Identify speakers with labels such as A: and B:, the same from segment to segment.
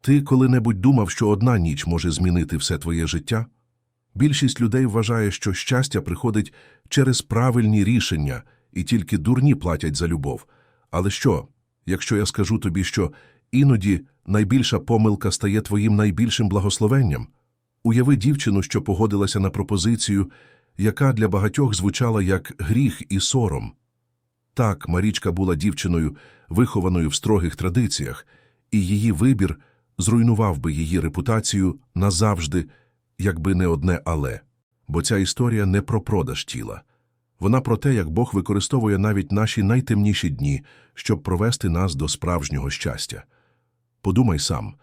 A: Ти коли-небудь думав, що одна ніч може змінити все твоє життя? Більшість людей вважає, що щастя приходить через правильні рішення, і тільки дурні платять за любов. Але що, якщо я скажу тобі, що іноді найбільша помилка стає твоїм найбільшим благословенням? Уяви дівчину, що погодилася на пропозицію, яка для багатьох звучала як гріх і сором. Так, Марічка була дівчиною, вихованою в строгих традиціях, і її вибір зруйнував би її репутацію назавжди, якби не одне але. Бо ця історія не про продаж тіла. Вона про те, як Бог використовує навіть наші найтемніші дні, щоб провести нас до справжнього щастя. Подумай сам,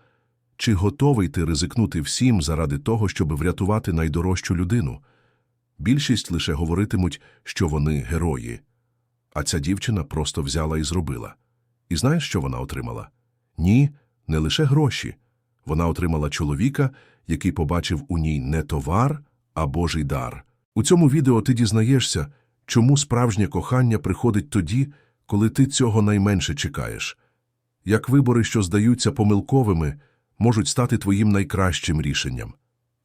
A: чи готовий ти ризикнути всім заради того, щоб врятувати найдорожчу людину? Більшість лише говоритимуть, що вони герої. А ця дівчина просто взяла і зробила. І знаєш, що вона отримала? Ні, не лише гроші. Вона отримала чоловіка, який побачив у ній не товар, а Божий дар. У цьому відео ти дізнаєшся, чому справжнє кохання приходить тоді, коли ти цього найменше чекаєш. Як вибори, що здаються помилковими, можуть стати твоїм найкращим рішенням.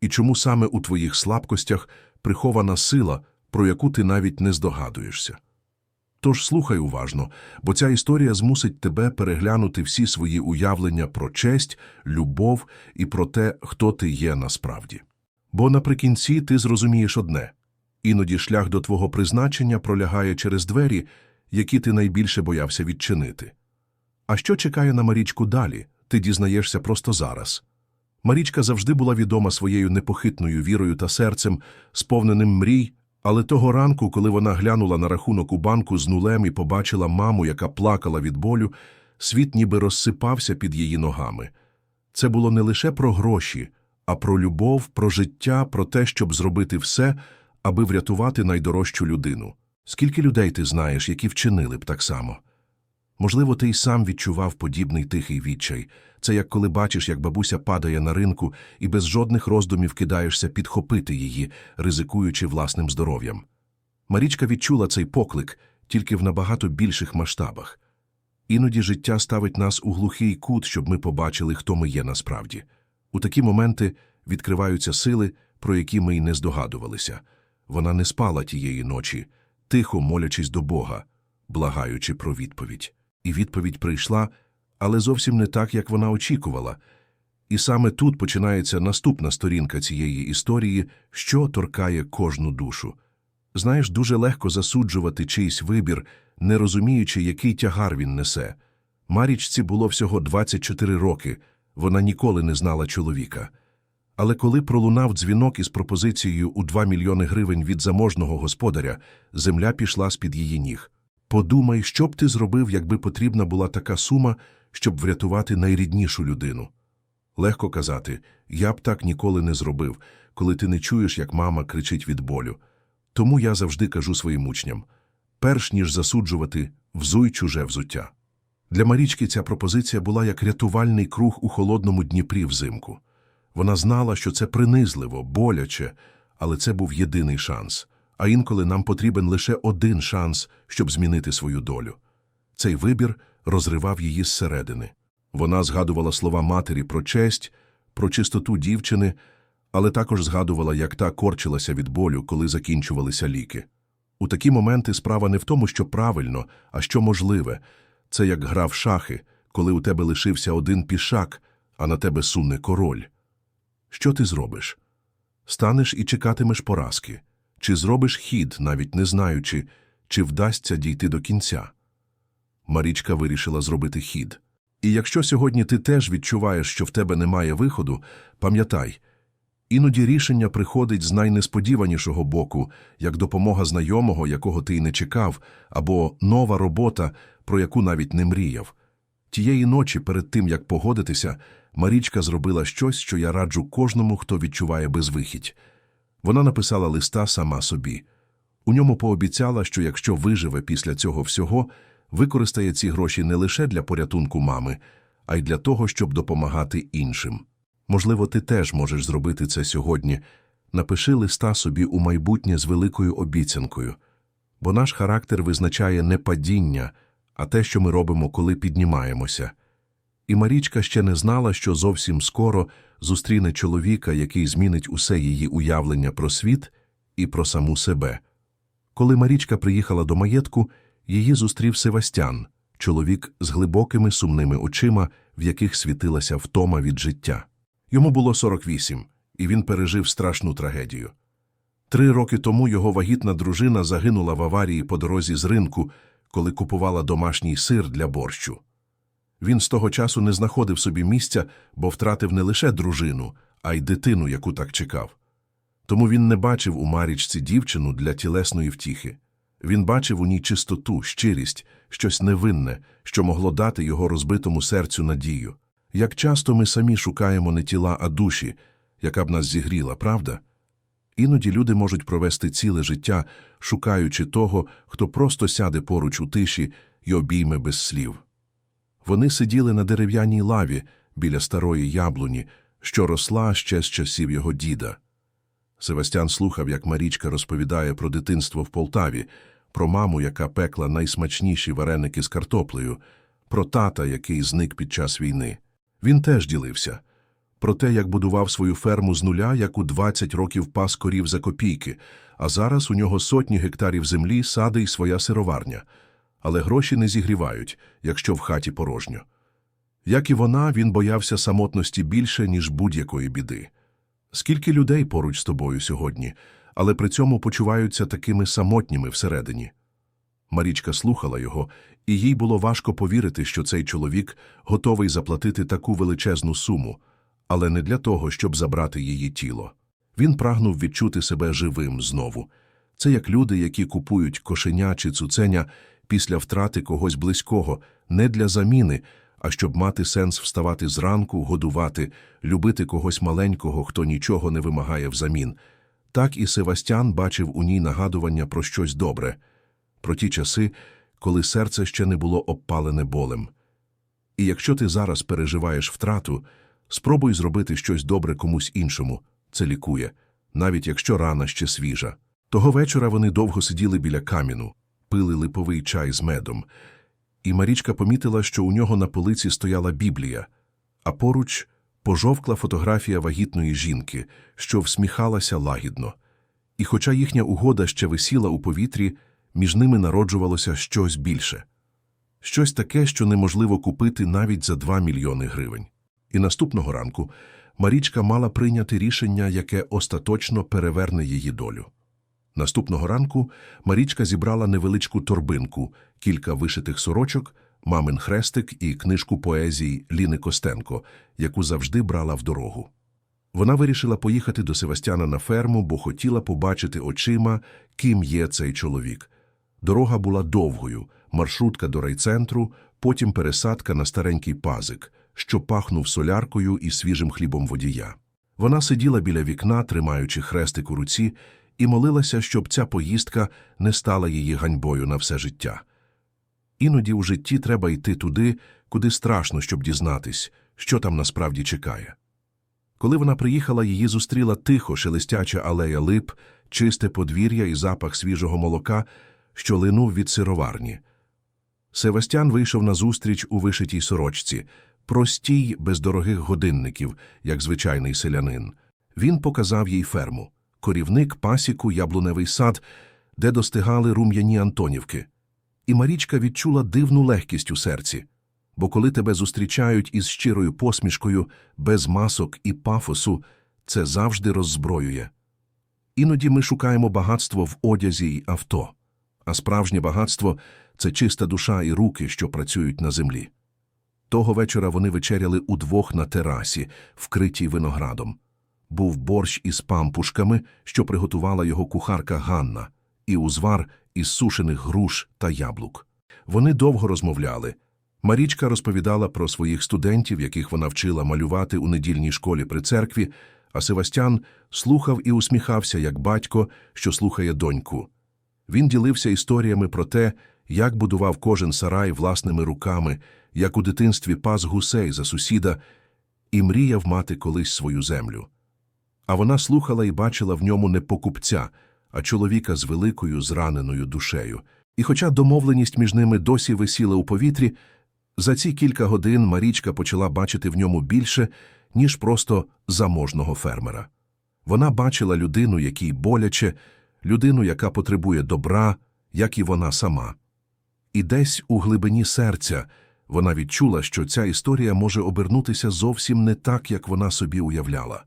A: І чому саме у твоїх слабкостях прихована сила, про яку ти навіть не здогадуєшся. Тож слухай уважно, бо ця історія змусить тебе переглянути всі свої уявлення про честь, любов і про те, хто ти є насправді. Бо наприкінці ти зрозумієш одне іноді шлях до твого призначення пролягає через двері, які ти найбільше боявся відчинити. А що чекає на Марічку далі, ти дізнаєшся просто зараз. Марічка завжди була відома своєю непохитною вірою та серцем, сповненим мрій, але того ранку, коли вона глянула на рахунок у банку з нулем і побачила маму, яка плакала від болю, світ ніби розсипався під її ногами. Це було не лише про гроші, а про любов, про життя, про те, щоб зробити все, аби врятувати найдорожчу людину. Скільки людей ти знаєш, які вчинили б так само? Можливо, ти й сам відчував подібний тихий відчай. Це як коли бачиш, як бабуся падає на ринку і без жодних роздумів кидаєшся підхопити її, ризикуючи власним здоров'ям. Марічка відчула цей поклик тільки в набагато більших масштабах. Іноді життя ставить нас у глухий кут, щоб ми побачили, хто ми є насправді. У такі моменти відкриваються сили, про які ми й не здогадувалися. Вона не спала тієї ночі, тихо молячись до Бога, благаючи про відповідь. І відповідь прийшла, але зовсім не так, як вона очікувала. І саме тут починається наступна сторінка цієї історії, що торкає кожну душу. Знаєш, дуже легко засуджувати чийсь вибір, не розуміючи, який тягар він несе. Марічці було всього 24 роки, вона ніколи не знала чоловіка. Але коли пролунав дзвінок із пропозицією у 2 мільйони гривень від заможного господаря, земля пішла з-під її ніг. Подумай, що б ти зробив, якби потрібна була така сума, щоб врятувати найріднішу людину. Легко казати, я б так ніколи не зробив, коли ти не чуєш, як мама кричить від болю. Тому я завжди кажу своїм учням перш ніж засуджувати, взуй чуже взуття. Для Марічки ця пропозиція була як рятувальний круг у холодному Дніпрі взимку. Вона знала, що це принизливо, боляче, але це був єдиний шанс. А інколи нам потрібен лише один шанс, щоб змінити свою долю. Цей вибір розривав її зсередини. Вона згадувала слова матері про честь, про чистоту дівчини, але також згадувала, як та корчилася від болю, коли закінчувалися ліки. У такі моменти справа не в тому, що правильно, а що можливе. Це як гра в шахи, коли у тебе лишився один пішак, а на тебе суне король. Що ти зробиш? Станеш і чекатимеш поразки. Чи зробиш хід, навіть не знаючи, чи вдасться дійти до кінця? Марічка вирішила зробити хід. І якщо сьогодні ти теж відчуваєш, що в тебе немає виходу, пам'ятай, іноді рішення приходить з найнесподіванішого боку, як допомога знайомого, якого ти й не чекав, або нова робота, про яку навіть не мріяв. Тієї ночі, перед тим як погодитися, Марічка зробила щось, що я раджу кожному, хто відчуває безвихідь. Вона написала листа сама собі. У ньому пообіцяла, що якщо виживе після цього всього, використає ці гроші не лише для порятунку мами, а й для того, щоб допомагати іншим. Можливо, ти теж можеш зробити це сьогодні. Напиши листа собі у майбутнє з великою обіцянкою, бо наш характер визначає не падіння, а те, що ми робимо, коли піднімаємося. І Марічка ще не знала, що зовсім скоро зустріне чоловіка, який змінить усе її уявлення про світ і про саму себе. Коли Марічка приїхала до маєтку, її зустрів Севастян, чоловік з глибокими сумними очима, в яких світилася втома від життя. Йому було 48, і він пережив страшну трагедію. Три роки тому його вагітна дружина загинула в аварії по дорозі з ринку, коли купувала домашній сир для борщу. Він з того часу не знаходив собі місця, бо втратив не лише дружину, а й дитину, яку так чекав. Тому він не бачив у Марічці дівчину для тілесної втіхи. Він бачив у ній чистоту, щирість, щось невинне, що могло дати його розбитому серцю надію. Як часто ми самі шукаємо не тіла, а душі, яка б нас зігріла, правда? Іноді люди можуть провести ціле життя, шукаючи того, хто просто сяде поруч у тиші й обійме без слів. Вони сиділи на дерев'яній лаві біля старої яблуні, що росла ще з часів його діда. Севастян слухав, як Марічка розповідає про дитинство в Полтаві, про маму, яка пекла найсмачніші вареники з картоплею, про тата, який зник під час війни. Він теж ділився про те, як будував свою ферму з нуля, як у 20 років пас корів за копійки, а зараз у нього сотні гектарів землі, сади й своя сироварня. Але гроші не зігрівають, якщо в хаті порожньо. Як і вона, він боявся самотності більше, ніж будь-якої біди. Скільки людей поруч з тобою сьогодні, але при цьому почуваються такими самотніми всередині. Марічка слухала його, і їй було важко повірити, що цей чоловік готовий заплатити таку величезну суму, але не для того, щоб забрати її тіло. Він прагнув відчути себе живим знову. Це як люди, які купують кошеня чи цуценя після втрати когось близького, не для заміни, а щоб мати сенс вставати зранку, годувати, любити когось маленького, хто нічого не вимагає взамін. Так і Севастян бачив у ній нагадування про щось добре, про ті часи, коли серце ще не було обпалене болем. І якщо ти зараз переживаєш втрату, спробуй зробити щось добре комусь іншому, це лікує, навіть якщо рана ще свіжа. Того вечора вони довго сиділи біля каміну, пили липовий чай з медом, і Марічка помітила, що у нього на полиці стояла Біблія, а поруч пожовкла фотографія вагітної жінки, що всміхалася лагідно. І хоча їхня угода ще висіла у повітрі, між ними народжувалося щось більше. Щось таке, що неможливо купити навіть за 2 мільйони гривень. І наступного ранку Марічка мала прийняти рішення, яке остаточно переверне її долю. Наступного ранку Марічка зібрала невеличку торбинку, кілька вишитих сорочок, мамин хрестик і книжку поезії Ліни Костенко, яку завжди брала в дорогу. Вона вирішила поїхати до Севастяна на ферму, бо хотіла побачити очима, ким є цей чоловік. Дорога була довгою, маршрутка до райцентру, потім пересадка на старенький пазик, що пахнув соляркою і свіжим хлібом водія. Вона сиділа біля вікна, тримаючи хрестик у руці, і молилася, щоб ця поїздка не стала її ганьбою на все життя. Іноді у житті треба йти туди, куди страшно, щоб дізнатись, що там насправді чекає. Коли вона приїхала, її зустріла тихо шелестяча алея лип, чисте подвір'я і запах свіжого молока, що линув від сироварні. Севастян вийшов назустріч у вишитій сорочці, простій, без дорогих годинників, як звичайний селянин. Він показав їй ферму корівник, пасіку, яблуневий сад, де достигали рум'яні Антонівки. І Марічка відчула дивну легкість у серці, бо коли тебе зустрічають із щирою посмішкою, без масок і пафосу, це завжди роззброює. Іноді ми шукаємо багатство в одязі й авто, а справжнє багатство це чиста душа і руки, що працюють на землі. Того вечора вони вечеряли удвох на терасі, вкритій виноградом був борщ із пампушками, що приготувала його кухарка Ганна, і узвар із сушених груш та яблук. Вони довго розмовляли. Марічка розповідала про своїх студентів, яких вона вчила малювати у недільній школі при церкві, а Севастян слухав і усміхався, як батько, що слухає доньку. Він ділився історіями про те, як будував кожен сарай власними руками, як у дитинстві пас гусей за сусіда, і мріяв мати колись свою землю. А вона слухала і бачила в ньому не покупця, а чоловіка з великою зраненою душею. І хоча домовленість між ними досі висіла у повітрі, За ці кілька годин Марічка почала бачити в ньому більше, ніж просто заможного фермера. Вона бачила людину, якій боляче, людину, яка потребує добра, як і вона сама. І десь у глибині серця вона відчула, що ця історія може обернутися зовсім не так, як вона собі уявляла.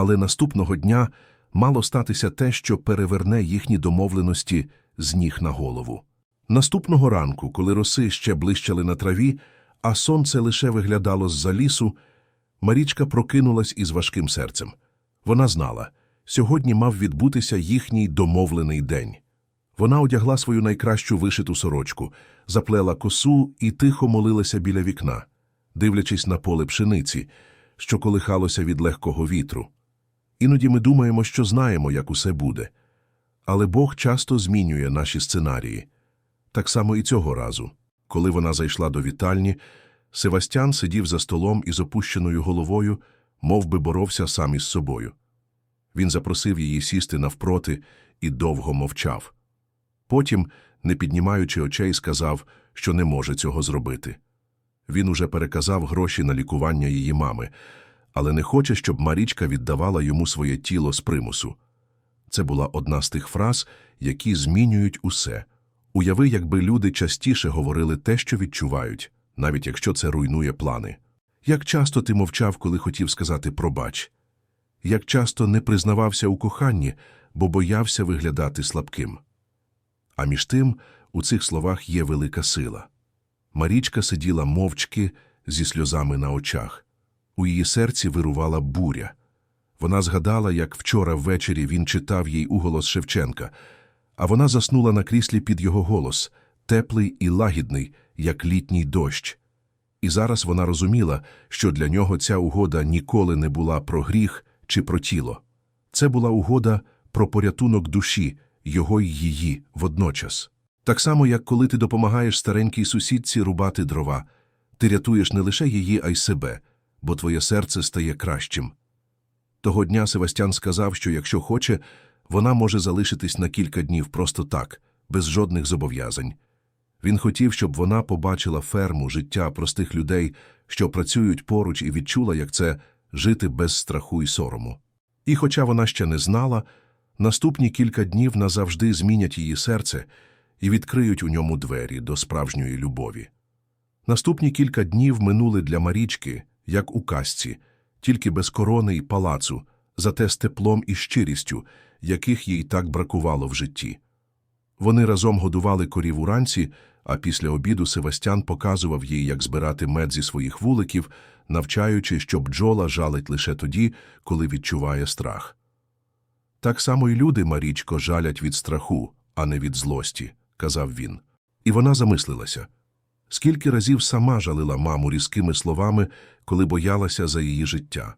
A: Але наступного дня мало статися те, що переверне їхні домовленості з ніг на голову. Наступного ранку, коли роси ще блищали на траві, а сонце лише виглядало з-за лісу, Марічка прокинулась із важким серцем. Вона знала, сьогодні мав відбутися їхній домовлений день. Вона одягла свою найкращу вишиту сорочку, заплела косу і тихо молилася біля вікна, дивлячись на поле пшениці, що колихалося від легкого вітру. Іноді ми думаємо, що знаємо, як усе буде. Але Бог часто змінює наші сценарії. Так само і цього разу. Коли вона зайшла до вітальні, Севастян сидів за столом із опущеною головою, мов би боровся сам із собою. Він запросив її сісти навпроти і довго мовчав. Потім, не піднімаючи очей, сказав, що не може цього зробити. Він уже переказав гроші на лікування її мами, але не хоче, щоб Марічка віддавала йому своє тіло з примусу. Це була одна з тих фраз, які змінюють усе. Уяви, якби люди частіше говорили те, що відчувають, навіть якщо це руйнує плани. Як часто ти мовчав, коли хотів сказати «пробач»? Як часто не признавався у коханні, бо боявся виглядати слабким? А між тим у цих словах є велика сила. Марічка сиділа мовчки зі сльозами на очах. У її серці вирувала буря. Вона згадала, як вчора ввечері він читав їй уголос Шевченка, а вона заснула на кріслі під його голос, теплий і лагідний, як літній дощ. І зараз вона розуміла, що для нього ця угода ніколи не була про гріх чи про тіло. Це була угода про порятунок душі, його й її водночас. Так само, як коли ти допомагаєш старенькій сусідці рубати дрова, ти рятуєш не лише її, а й себе, бо твоє серце стає кращим. Того дня Севастян сказав, що якщо хоче, вона може залишитись на кілька днів просто так, без жодних зобов'язань. Він хотів, щоб вона побачила ферму, життя простих людей, що працюють поруч і відчула, як це жити без страху і сорому. І хоча вона ще не знала, наступні кілька днів назавжди змінять її серце і відкриють у ньому двері до справжньої любові. Наступні кілька днів минули для Марічки, як у казці, тільки без корони і палацу, зате з теплом і щирістю, яких їй так бракувало в житті. Вони разом годували корів уранці, а після обіду Севастян показував їй, як збирати мед зі своїх вуликів, навчаючи, що бджола жалить лише тоді, коли відчуває страх. Так само й люди, Марічко, жалять від страху, а не від злості, казав він. І вона замислилася. Скільки разів сама жалила маму різкими словами, коли боялася за її життя.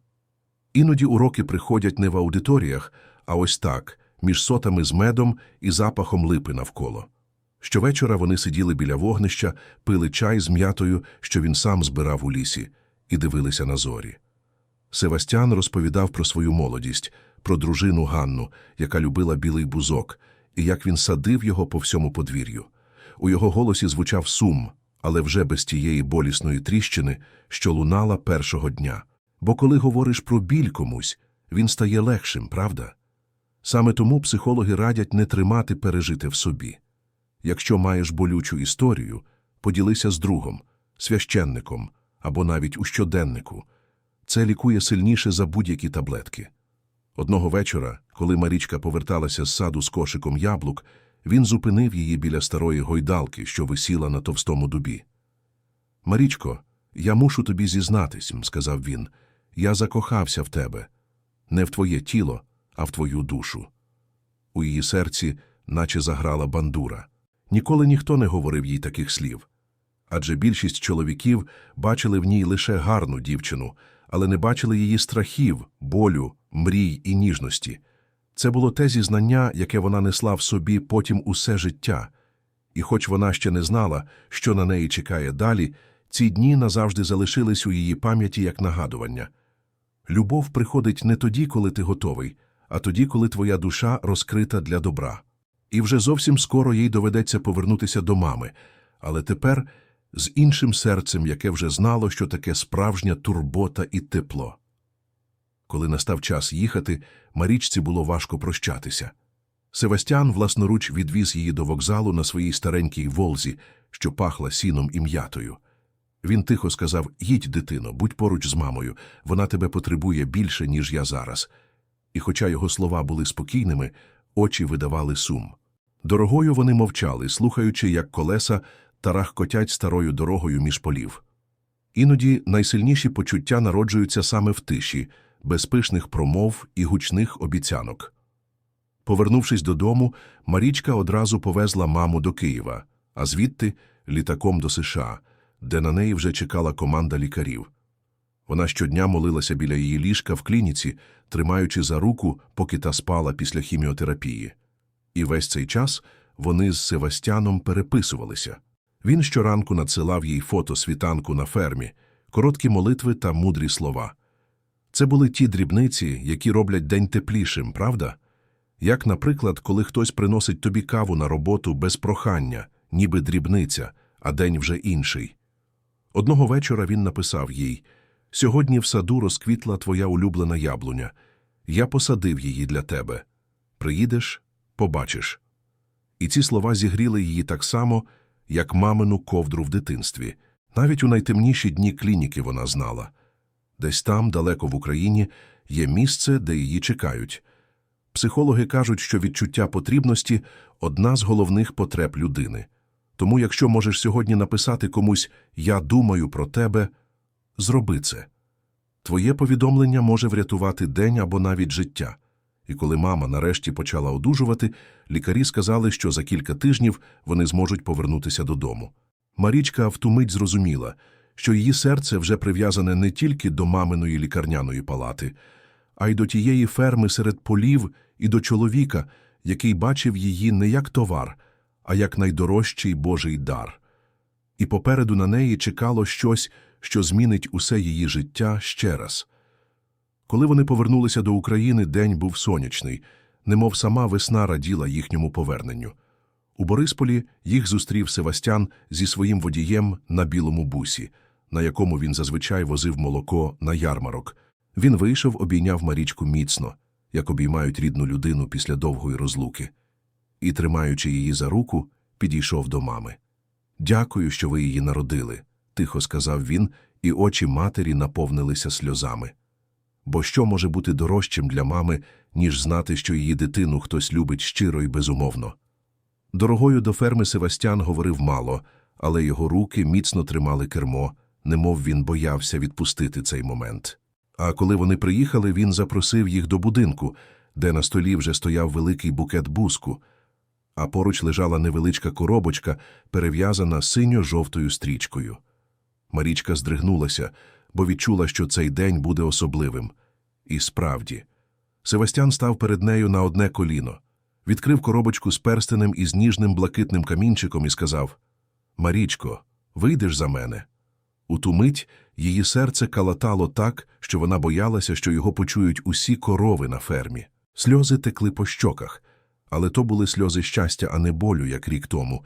A: Іноді уроки приходять не в аудиторіях, а ось так, між сотами з медом і запахом липи навколо. Щовечора вони сиділи біля вогнища, пили чай з м'ятою, що він сам збирав у лісі, і дивилися на зорі. Севастян розповідав про свою молодість, про дружину Ганну, яка любила білий бузок, і як він садив його по всьому подвір'ю. У його голосі звучав сум, але вже без тієї болісної тріщини, що лунала першого дня. Бо коли говориш про біль комусь, він стає легшим, правда? Саме тому психологи радять не тримати пережити в собі. Якщо маєш болючу історію, поділися з другом, священником або навіть у щоденнику. Це лікує сильніше за будь-які таблетки. Одного вечора, коли Марічка поверталася з саду з кошиком яблук, він зупинив її біля старої гойдалки, що висіла на товстому дубі. Марічко, я мушу тобі зізнатись, сказав він. Я закохався в тебе. Не в твоє тіло, а в твою душу. У її серці наче заграла бандура. Ніколи ніхто не говорив їй таких слів. Адже більшість чоловіків бачили в ній лише гарну дівчину, але не бачили її страхів, болю, мрій і ніжності. Це було те зізнання, яке вона несла в собі потім усе життя. І хоч вона ще не знала, що на неї чекає далі, ці дні назавжди залишились у її пам'яті як нагадування. Любов приходить не тоді, коли ти готовий, а тоді, коли твоя душа розкрита для добра. І вже зовсім скоро їй доведеться повернутися до мами, але тепер з іншим серцем, яке вже знало, що таке справжня турбота і тепло. Коли настав час їхати, Марічці було важко прощатися. Севастян власноруч відвіз її до вокзалу на своїй старенькій волзі, що пахла сіном і м'ятою. Він тихо сказав «Їдь, дитино, будь поруч з мамою, вона тебе потребує більше, ніж я зараз. І хоча його слова були спокійними, очі видавали сум. Дорогою вони мовчали, слухаючи, як колеса тарахкотять старою дорогою між полів. Іноді найсильніші почуття народжуються саме в тиші, без пишних промов і гучних обіцянок. Повернувшись додому, Марічка одразу повезла маму до Києва, а звідти – літаком до США, де на неї вже чекала команда лікарів. Вона щодня молилася біля її ліжка в клініці, тримаючи за руку, поки та спала після хіміотерапії. І весь цей час вони з Севастяном переписувалися. Він щоранку надсилав їй фото світанку на фермі, короткі молитви та мудрі слова. Це були ті дрібниці, які роблять день теплішим, правда? Як, наприклад, коли хтось приносить тобі каву на роботу без прохання, ніби дрібниця, а день вже інший. Одного вечора він написав їй «Сьогодні в саду розквітла твоя улюблена яблуня. Я посадив її для тебе. Приїдеш – побачиш». І ці слова зігріли її так само, як мамину ковдру в дитинстві. Навіть у найтемніші дні клініки вона знала. Десь там, далеко в Україні, є місце, де її чекають. Психологи кажуть, що відчуття потрібності – одна з головних потреб людини. Тому якщо можеш сьогодні написати комусь «Я думаю про тебе», зроби це. Твоє повідомлення може врятувати день або навіть життя. І коли мама нарешті почала одужувати, лікарі сказали, що за кілька тижнів вони зможуть повернутися додому. Марічка в ту мить зрозуміла, що її серце вже прив'язане не тільки до маминої лікарняної палати, а й до тієї ферми серед полів і до чоловіка, який бачив її не як товар, а як найдорожчий Божий дар. І попереду на неї чекало щось, що змінить усе її життя ще раз. Коли вони повернулися до України, день був сонячний, немов сама весна раділа їхньому поверненню. У Борисполі їх зустрів Севастян зі своїм водієм на білому бусі, на якому він зазвичай возив молоко на ярмарок. Він вийшов, обійняв Марічку міцно, як обіймають рідну людину після довгої розлуки, і, тримаючи її за руку, підійшов до мами. Дякую, що ви її народили, тихо сказав він, і очі матері наповнилися сльозами. Бо що може бути дорожчим для мами, ніж знати, що її дитину хтось любить щиро і безумовно? Дорогою до ферми Севастян говорив мало, але його руки міцно тримали кермо, немов він боявся відпустити цей момент. А коли вони приїхали, він запросив їх до будинку, де на столі вже стояв великий букет буску, а поруч лежала невеличка коробочка, перев'язана синьо-жовтою стрічкою. Марічка здригнулася, бо відчула, що цей день буде особливим. І справді, Севастян став перед нею на одне коліно, відкрив коробочку з перстенем із ніжним блакитним камінчиком і сказав Марічко, вийдеш за мене. У ту мить її серце калатало так, що вона боялася, що його почують усі корови на фермі. Сльози текли по щоках, але то були сльози щастя, а не болю, як рік тому,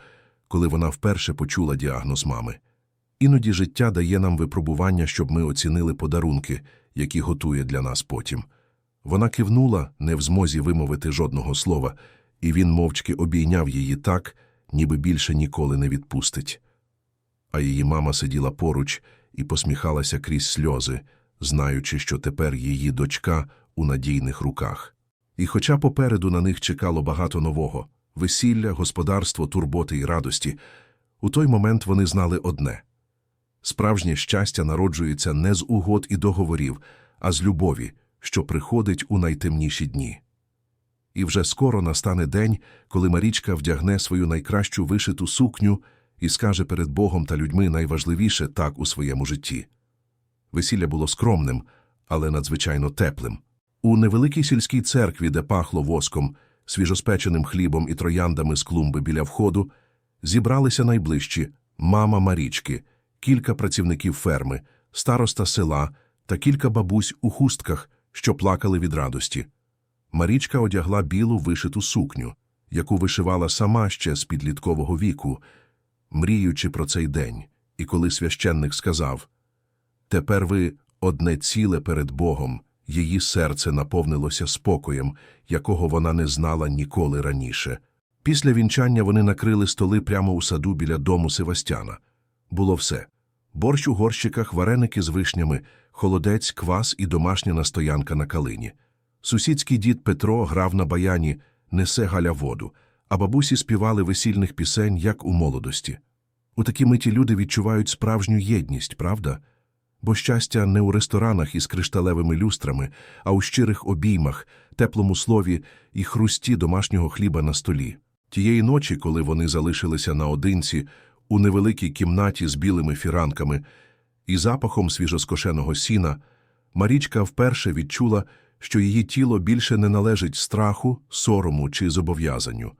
A: коли вона вперше почула діагноз мами. Іноді життя дає нам випробування, щоб ми оцінили подарунки, які готує для нас потім. Вона кивнула, не в змозі вимовити жодного слова, і він мовчки обійняв її так, ніби більше ніколи не відпустить. А її мама сиділа поруч і посміхалася крізь сльози, знаючи, що тепер її дочка у надійних руках. І хоча попереду на них чекало багато нового весілля, господарство, турботи і радості, у той момент вони знали одне справжнє щастя народжується не з угод і договорів, а з любові, що приходить у найтемніші дні. І вже скоро настане день, коли Марічка вдягне свою найкращу вишиту сукню і скаже перед Богом та людьми найважливіше так у своєму житті. Весілля було скромним, але надзвичайно теплим. У невеликій сільській церкві, де пахло воском, свіжоспеченим хлібом і трояндами з клумби біля входу, зібралися найближчі мама Марічки, кілька працівників ферми, староста села та кілька бабусь у хустках, що плакали від радості. Марічка одягла білу вишиту сукню, яку вишивала сама ще з підліткового віку, мріючи про цей день, І коли священник сказав Тепер ви одне ціле перед Богом, її серце наповнилося спокоєм, якого вона не знала ніколи раніше. Після вінчання вони накрили столи прямо у саду біля дому Севастяна. Було все. Борщ у горщиках, вареники з вишнями, холодець, квас і домашня настоянка на калині. Сусідський дід Петро грав на баяні «Несе Галя воду», а бабусі співали весільних пісень, як у молодості. У такі миті люди відчувають справжню єдність, правда? Бо щастя не у ресторанах із кришталевими люстрами, а у щирих обіймах, теплому слові і хрусті домашнього хліба на столі. Тієї ночі, коли вони залишилися наодинці, у невеликій кімнаті з білими фіранками і запахом свіжоскошеного сіна, Марічка вперше відчула, що її тіло більше не належить страху, сорому чи зобов'язанню.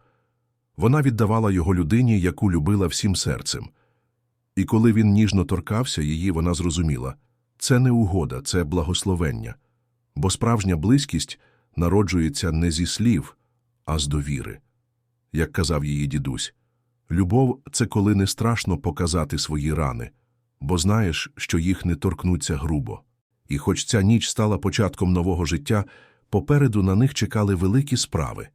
A: Вона віддавала його людині, яку любила всім серцем. І коли він ніжно торкався її, вона зрозуміла – це не угода, це благословення. Бо справжня близькість народжується не зі слів, а з довіри. Як казав її дідусь, любов – це коли не страшно показати свої рани, бо знаєш, що їх не торкнуться грубо. І хоч ця ніч стала початком нового життя, попереду на них чекали великі справи.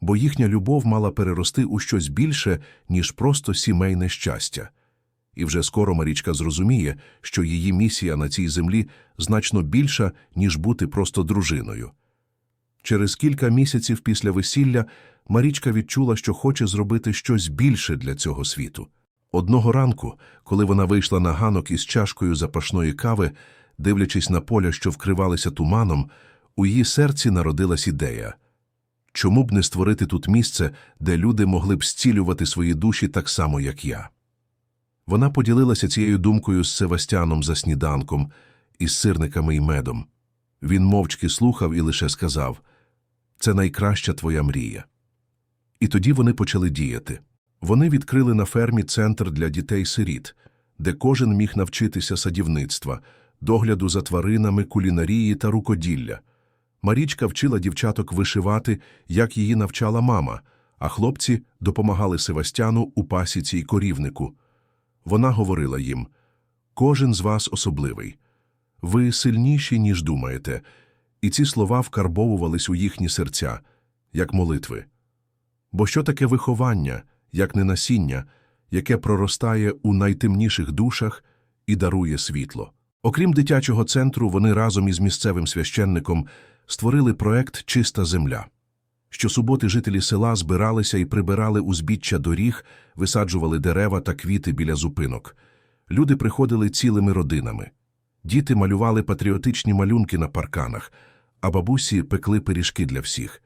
A: Бо їхня любов мала перерости у щось більше, ніж просто сімейне щастя. І вже скоро Марічка зрозуміє, що її місія на цій землі значно більша, ніж бути просто дружиною. Через кілька місяців після весілля Марічка відчула, що хоче зробити щось більше для цього світу. Одного ранку, коли вона вийшла на ганок із чашкою запашної кави, дивлячись на поля, що вкривалися туманом, у її серці народилась ідея. Чому б не створити тут місце, де люди могли б зцілювати свої душі так само, як я? Вона поділилася цією думкою з Севастяном за сніданком, із сирниками і медом. Він мовчки слухав і лише сказав «Це найкраща твоя мрія». І тоді вони почали діяти. Вони відкрили на фермі центр для дітей-сиріт, де кожен міг навчитися садівництва, догляду за тваринами, кулінарії та рукоділля. Марічка вчила дівчаток вишивати, як її навчала мама, а хлопці допомагали Севастяну у пасіці й корівнику. Вона говорила їм «Кожен з вас особливий. Ви сильніші, ніж думаєте». І ці слова вкарбовувались у їхні серця, як молитви. Бо що таке виховання, як не насіння, яке проростає у найтемніших душах і дарує світло? Окрім дитячого центру, вони разом із місцевим священником створили проект Чиста земля. Щосуботи жителі села збиралися і прибирали узбіччя доріг, висаджували дерева та квіти біля зупинок. Люди приходили цілими родинами. Діти малювали патріотичні малюнки на парканах, а бабусі пекли пиріжки для всіх.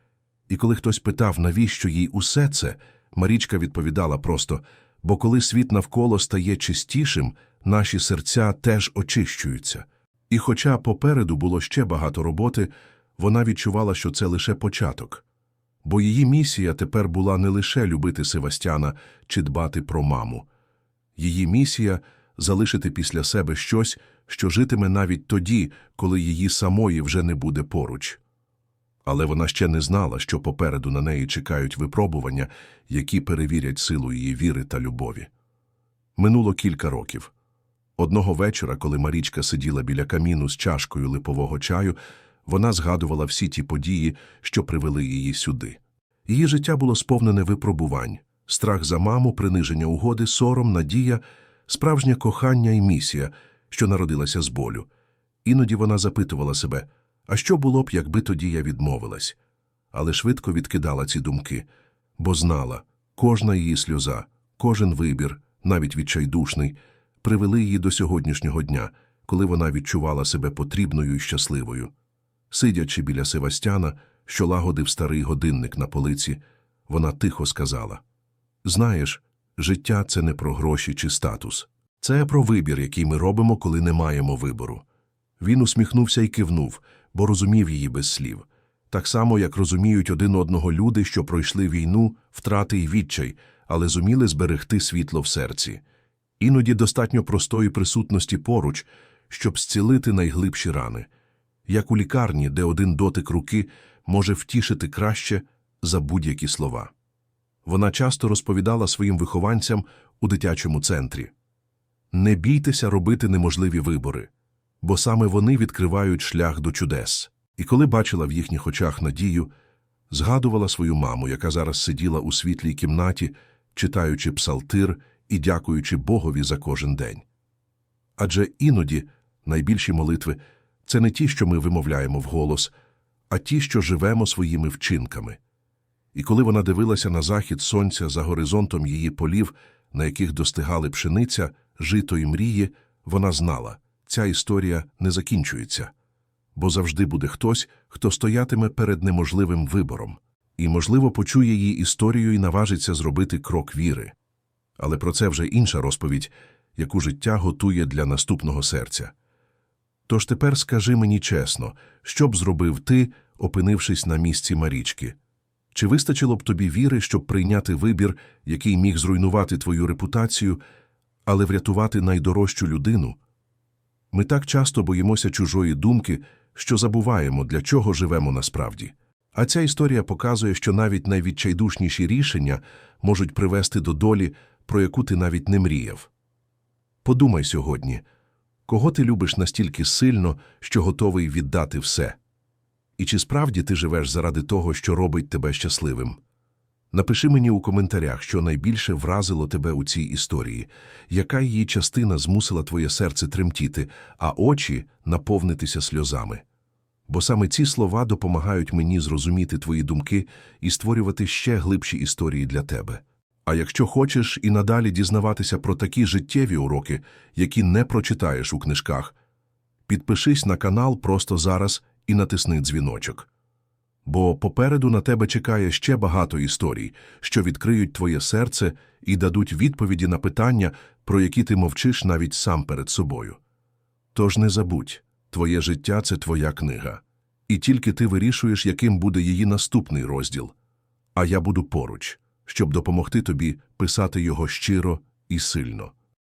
A: І коли хтось питав, навіщо їй усе це, Марічка відповідала просто бо коли світ навколо стає чистішим, наші серця теж очищуються. І хоча попереду було ще багато роботи, вона відчувала, що це лише початок. Бо її місія тепер була не лише любити Севастяна чи дбати про маму. Її місія залишити після себе щось, що житиме навіть тоді, коли її самої вже не буде поруч. Але вона ще не знала, що попереду на неї чекають випробування, які перевірять силу її віри та любові. Минуло кілька років. Одного вечора, коли Марічка сиділа біля каміну з чашкою липового чаю, вона згадувала всі ті події, що привели її сюди. Її життя було сповнене випробувань, страх за маму, приниження угоди, сором, надія, справжнє кохання і місія, що народилася з болю. Іноді вона запитувала себе, а що було б, якби тоді я відмовилась? Але швидко відкидала ці думки, бо знала, кожна її сльоза, кожен вибір, навіть відчайдушний, привели її до сьогоднішнього дня, коли вона відчувала себе потрібною і щасливою. Сидячи біля Севастяна, що лагодив старий годинник на полиці, вона тихо сказала Знаєш, життя це не про гроші чи статус. Це про вибір, який ми робимо, коли не маємо вибору. Він усміхнувся і кивнув, бо розумів її без слів. Так само, як розуміють один одного люди, що пройшли війну, втрати й відчай, але зуміли зберегти світло в серці. Іноді достатньо простої присутності поруч, щоб зцілити найглибші рани, як у лікарні, де один дотик руки може втішити краще за будь-які слова. Вона часто розповідала своїм вихованцям у дитячому центрі. Не бійтеся робити неможливі вибори, бо саме вони відкривають шлях до чудес. І коли бачила в їхніх очах надію, згадувала свою маму, яка зараз сиділа у світлій кімнаті, читаючи псалтир і дякуючи Богові за кожен день. Адже іноді найбільші молитви це не ті, що ми вимовляємо вголос, а ті, що живемо своїми вчинками. І коли вона дивилася на захід сонця за горизонтом її полів, на яких достигали пшениця, жито і мрії, вона знала, ця історія не закінчується, бо завжди буде хтось, хто стоятиме перед неможливим вибором, і, можливо, почує її історію і наважиться зробити крок віри. Але про це вже інша розповідь, яку життя готує для наступного серця. Тож тепер скажи мені чесно, що б зробив ти, опинившись на місці Марічки? Чи вистачило б тобі віри, щоб прийняти вибір, який міг зруйнувати твою репутацію, але врятувати найдорожчу людину? Ми так часто боїмося чужої думки, що забуваємо, для чого живемо насправді. А ця історія показує, що навіть найвідчайдушніші рішення можуть привести до долі, про яку ти навіть не мріяв. Подумай сьогодні, кого ти любиш настільки сильно, що готовий віддати все? І чи справді ти живеш заради того, що робить тебе щасливим? Напиши мені у коментарях, що найбільше вразило тебе у цій історії, яка її частина змусила твоє серце тремтіти, а очі наповнитися сльозами. Бо саме ці слова допомагають мені зрозуміти твої думки і створювати ще глибші історії для тебе. А якщо хочеш і надалі дізнаватися про такі життєві уроки, які не прочитаєш у книжках, підпишись на канал просто зараз і натисни дзвіночок. Бо попереду на тебе чекає ще багато історій, що відкриють твоє серце і дадуть відповіді на питання, про які ти мовчиш навіть сам перед собою. Тож не забудь, твоє життя – це твоя книга. І тільки ти вирішуєш, яким буде її наступний розділ. А я буду поруч, щоб допомогти тобі писати його щиро і сильно.